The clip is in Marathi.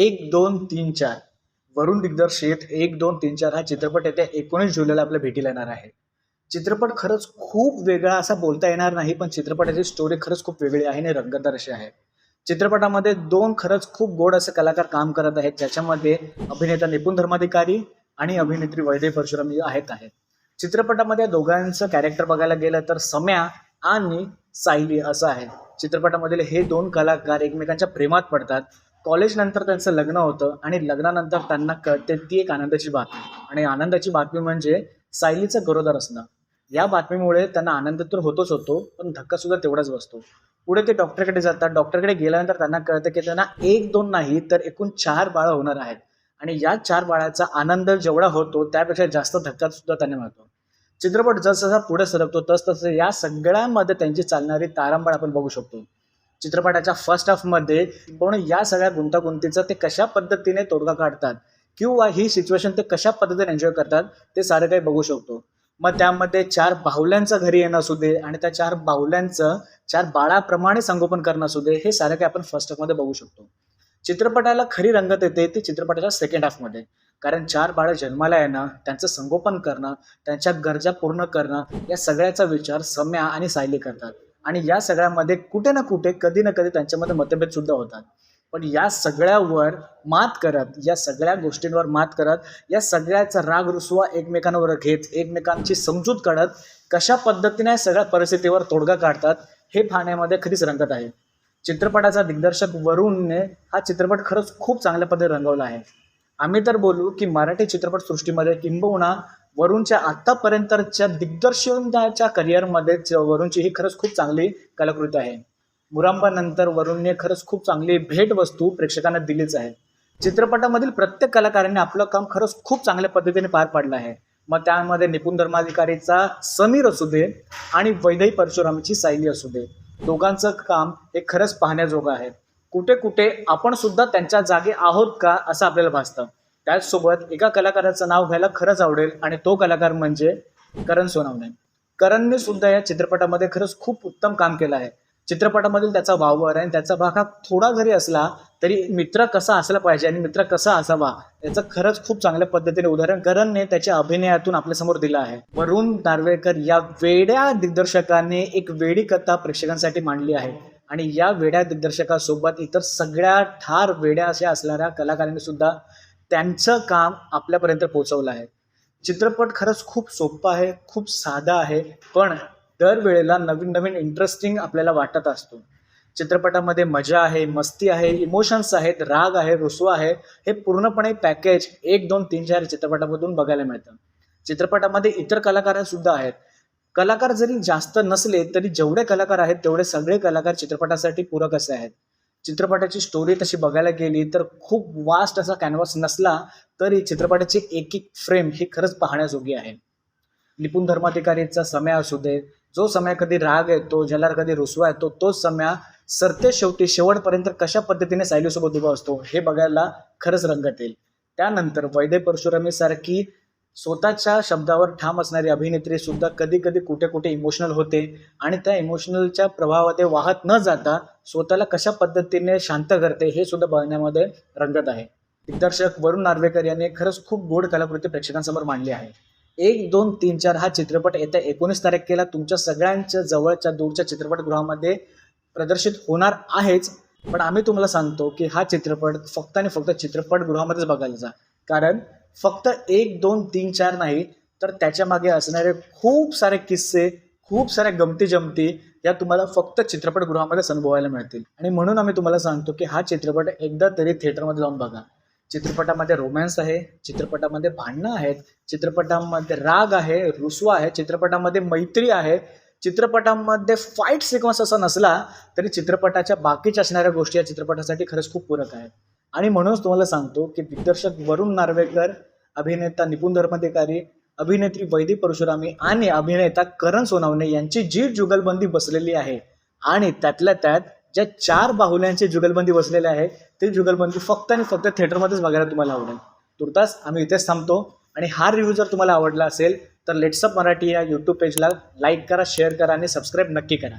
एक दोन तीन चार. वरुण दिग्दर्शित एक दोन तीन चार हा चित्रपट येत्या एकोणीस जुलैला आपल्या भेटीला येणार आहे. चित्रपट खरंच खूप वेगळा असा बोलता येणार नाही पण चित्रपटाची स्टोरी खरंच खूप वेगळी आहे आणि रंगतदार अशी आहे. चित्रपटामध्ये दोन खरंच खूप गोड असे कलाकार काम करत आहेत ज्याच्यामध्ये अभिनेता निपुण धर्माधिकारी आणि अभिनेत्री वैदेव परशुराम आहेत आहेत. चित्रपटामध्ये दोघांचं कॅरेक्टर बघायला गेलं तर सम्या आणि सायली असं आहे. चित्रपटामधील हे दोन कलाकार एकमेकांच्या प्रेमात पडतात. कॉलेजनंतर त्यांचं लग्न होतं आणि लग्नानंतर त्यांना कळते ती एक आनंदाची बातमी. आणि आनंदाची बातमी म्हणजे सायलीचं गरोदर असणं. या बातमीमुळे त्यांना आनंद तर होतोच होतो पण धक्का सुद्धा तेवढाच बसतो. पुढे ते डॉक्टरकडे जातात. डॉक्टरकडे गेल्यानंतर त्यांना कळतं की त्यांना एक दोन नाही तर एकूण चार बाळं होणार आहेत. आणि या चार बाळाचा आनंद जेवढा होतो त्यापेक्षा जास्त धक्का सुद्धा त्यांना मिळतो. चित्रपट जसजसा पुढे सरकतो तस तसं या सगळ्यांमध्ये त्यांची चालणारी तारांबळ आपण बघू शकतो. चित्रपटाच्या फर्स्ट हाफमध्ये पण या सगळ्या गुंतागुंतीचं ते कशा पद्धतीने तोडगा काढतात किंवा ही सिच्युएशन ते कशा पद्धतीने एन्जॉय करतात ते सारं काही बघू शकतो. मग त्यामध्ये चार बाहुल्यांचं घरी येणं असू दे आणि त्या चार बाहुल्यांचं चार बाळाप्रमाणे संगोपन करणं असू दे हे सारं काही आपण फर्स्ट हाफमध्ये बघू शकतो. चित्रपटाला खरी रंगत येते ती चित्रपटाच्या सेकंड हाफमध्ये कारण चार बाळं जन्माला येणं त्यांचं संगोपन करणं त्यांच्या गरजा पूर्ण करणं या सगळ्याचा विचार सम्या आणि सायली करतात. आणि या सगळ्यामध्ये कुठे ना कुठे कधी ना कधी त्यांच्यामध्ये मतभेद सुद्धा होतात. पण या सगळ्यावर मात करत या सगळ्या गोष्टींवर मात करत या सगळ्याचा राग रुसवा एकमेकांवर घेत एकमेकांची समजूत काढत कशा पद्धतीने सगळ्या परिस्थितीवर तोडगा काढतात हे पाहण्यामध्ये खरीच रंगत आहे. चित्रपटाचा दिग्दर्शक वरुणने हा चित्रपट खरंच खूप चांगल्या पद्धतीने रंगवला आहे. आम्ही तर बोलू की मराठी चित्रपटसृष्टीमध्ये किंबहुना वरुणच्या आत्तापर्यंतच्या दिग्दर्शनाच्या करिअरमध्ये वरुणची ही खरंच खूप चांगली कलाकृती आहे. मुरांबानंतर वरुणने खरंच खूप चांगली भेटवस्तू प्रेक्षकांना दिलीच आहे. चित्रपटामधील प्रत्येक कलाकारांनी आपलं काम खरंच खूप चांगल्या पद्धतीने पार पाडलं आहे. मग त्यामध्ये निपुण धर्माधिकारीचा समीर असू दे आणि वैदही परशुरामची सायली असू दे. दोघांचं काम हे खरंच पाहण्याजोगं आहे. कुठे कुठे आपण सुद्धा त्यांच्या जागी आहोत का असं आपल्याला भासतं. त्याचसोबत एका कलाकाराचं नाव घ्यायला खरंच आवडेल आणि तो कलाकार म्हणजे करण सोनवणे. करणने सुद्धा या चित्रपटामध्ये खरंच खूप उत्तम काम केलं आहे. चित्रपटामधील त्याचा वावर आणि त्याचा भाग हा थोडा जरी असला तरी मित्र कसा असला पाहिजे आणि मित्र कसा असावा याचं खरंच खूप चांगल्या पद्धतीने उदाहरण करणने त्याच्या अभिनयातून आपल्यासमोर दिलं आहे. वरुण नार्वेकर या वेड्या दिग्दर्शकाने एक वेडी कथा प्रेक्षकांसाठी मांडली आहे. आणि या वेड्या दिग्दर्शकासोबत इतर सगळ्या ठार वेड्या अशा असणाऱ्या कलाकारांनी सुद्धा त्यांचं काम आपल्यापर्यंत पोहोचवलं आहे. चित्रपट खरंच खूप सोपं आहे खूप साधा आहे पण दरवेळेला नवीन नवीन इंटरेस्टिंग आपल्याला वाटत असतो. चित्रपटामध्ये मजा आहे मस्ती आहे इमोशन्स आहेत राग आहे रुसवा आहे हे पूर्णपणे पॅकेज एक दोन तीन चार चित्रपटामधून बघायला मिळतं. चित्रपटामध्ये इतर कलाकार सुद्धा आहेत. कलाकार जरी जास्त नसले तरी जेवढे कलाकार आहेत तेवढे सगळे कलाकार चित्रपटासाठी पूरक असे आहेत. चित्रपटाची स्टोरी तशी बघायला गेली तर खूप वास्ट असा कॅनव्हास नसला तरी चित्रपटाची एक एक फ्रेम ही खरंच पाहण्याजोगी आहे. निपुण धर्माधिकारीचा समय असू दे जो समय कधी राग येतो ज्याला कधी रुसवा येतो तोच समया सरते शेवटी शेवटपर्यंत कशा पद्धतीने सायलीसोबत उभा असतो हे बघायला खरंच रंगत येईल. त्यानंतर वैद्य परशुरामी सारखी स्वतःच्या शब्दावर ठाम असणारी अभिनेत्री सुद्धा कधी कधी कुठे कुठे इमोशनल होते आणि त्या इमोशनलच्या प्रभावात वाहत न जाता स्वतःला कशा पद्धतीने शांत करते हे सुद्धा बघण्यामध्ये रंगत आहे. दिग्दर्शक वरुण नार्वेकर यांनी खरंच खूप गोड कलाकृती प्रेक्षकांसमोर मांडली आहे. एक दोन तीन चार हा चित्रपट येत्या एकोणीस तारखेला तुमच्या सगळ्यांच्या जवळच्या दूरच्या चित्रपटगृहामध्ये प्रदर्शित होणार आहेच पण आम्ही तुम्हाला सांगतो की हा चित्रपट फक्त आणि फक्त चित्रपटगृहामध्येच बघायला जा. कारण फक्त एक दोन तीन चार नाही तर त्याच्यामागे असणारे खूप सारे किस्से खूप साऱ्या गमती जमती या तुम्हाला फक्त चित्रपटगृहामध्येच अनुभवायला मिळतील. आणि म्हणून आम्ही तुम्हाला सांगतो की हा चित्रपट एकदा तरी थिएटरमध्ये जाऊन बघा. चित्रपटामध्ये रोमॅन्स आहे चित्रपटामध्ये भांडणं आहेत चित्रपटामध्ये राग आहे रुसवा आहे चित्रपटामध्ये मैत्री आहे चित्रपटामध्ये फाईट सिक्वन्स असा नसला तरी चित्रपटाच्या बाकीच्या असणाऱ्या गोष्टी या चित्रपटासाठी खरंच खूप पूरक आहेत. आणि म्हणूनच तुम्हाला सांगतो की दिग्दर्शक वरुण नार्वेकर अभिनेता निपुण धर्माधिकारी अभिनेत्री वैदी परशुरामी आणि अभिनेता करण सोनावणे यांची जी जुगलबंदी बसलेली आहे. आणि त्यातल्या त्यात ज्या चार बाहुल्यांची जुगलबंदी बसलेली आहे ती जुगलबंदी फक्त आणि फक्त थिएटरमध्येच बघायला तुम्हाला आवडेल. तुर्तास आम्ही इथेच थांबतो. आणि हा रिव्ह्यू जर तुम्हाला आवडला असेल तर लेट्सअप मराठी या यूट्यूब पेजला लाईक करा शेअर करा आणि सबस्क्राईब नक्की करा.